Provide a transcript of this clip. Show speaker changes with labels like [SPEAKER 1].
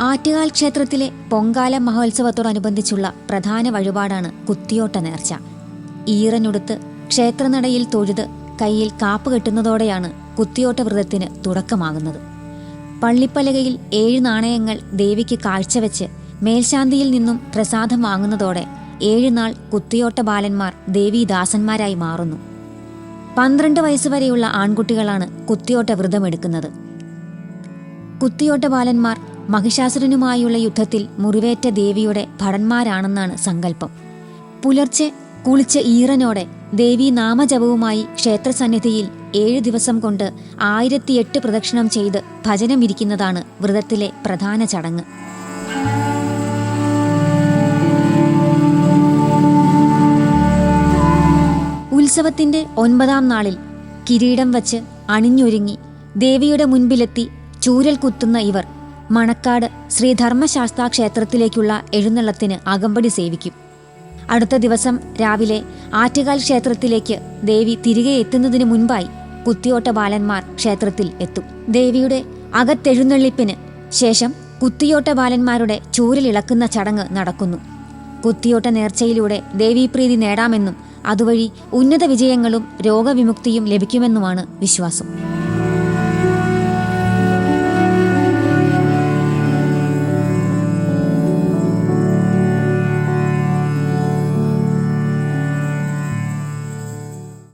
[SPEAKER 1] ആറ്റുകാൽ ക്ഷേത്രത്തിലെ പൊങ്കാല മഹോത്സവത്തോടനുബന്ധിച്ചുള്ള പ്രധാന വഴിപാടാണ് കുത്തിയോട്ട നേർച്ച. ഈറനുടുത്ത് ക്ഷേത്രനടയിൽ തൊഴുത് കയ്യിൽ കാപ്പ് കെട്ടുന്നതോടെയാണ് കുത്തിയോട്ട വ്രതത്തിന് തുടക്കമാകുന്നത്. പള്ളിപ്പലകയിൽ ഏഴ് നാണയങ്ങൾ ദേവിക്ക് കാഴ്ചവെച്ച് മേൽശാന്തിയിൽ നിന്നും പ്രസാദം വാങ്ങുന്നതോടെ ഏഴുനാൾ കുത്തിയോട്ട ബാലന്മാർ ദേവീദാസന്മാരായി മാറുന്നു. പന്ത്രണ്ട് വയസ്സുവരെയുള്ള ആൺകുട്ടികളാണ് കുത്തിയോട്ട വ്രതമെടുക്കുന്നത്. കുത്തിയോട്ട ബാലന്മാർ മഹിഷാസുരനുമായുള്ള യുദ്ധത്തിൽ മുറിവേറ്റ ദേവിയുടെ ഭടന്മാരാണെന്നാണ് സങ്കല്പം. പുലർച്ചെ കുളിച്ച ഈറനോടെ ദേവി നാമജപവുമായി ക്ഷേത്രസന്നിധിയിൽ ഏഴു ദിവസം കൊണ്ട് ആയിരത്തിയെട്ട് പ്രദക്ഷിണം ചെയ്ത് ഭജനം ഇരിക്കുന്നതാണ് വ്രതത്തിലെ പ്രധാന ചടങ്ങ്. ഉത്സവത്തിന്റെ ഒൻപതാം നാളിൽ കിരീടം വച്ച് അണിഞ്ഞൊരുങ്ങി ദേവിയുടെ മുൻപിലെത്തി ചൂരൽ കുത്തുന്ന ഇവർ മണക്കാട് ശ്രീധർമ്മശാസ്താ ക്ഷേത്രത്തിലേക്കുള്ള എഴുന്നള്ളത്തിന് അകമ്പടി സേവിക്കും. അടുത്ത ദിവസം രാവിലെ ആറ്റുകാൽ ക്ഷേത്രത്തിലേക്ക് ദേവി തിരികെ എത്തുന്നതിന് മുൻപായി കുത്തിയോട്ട ബാലന്മാർ ക്ഷേത്രത്തിൽ എത്തും. ദേവിയുടെ അകത്തെഴുന്നള്ളിപ്പിന് ശേഷം കുത്തിയോട്ട ബാലന്മാരുടെ ചൂരലിളക്കുന്ന ചടങ്ങ് നടക്കുന്നു. കുത്തിയോട്ട നേർച്ചയിലൂടെ ദേവീപ്രീതി നേടാമെന്നും അതുവഴി ഉന്നത വിജയങ്ങളും രോഗവിമുക്തിയും ലഭിക്കുമെന്നുമാണ് വിശ്വാസം.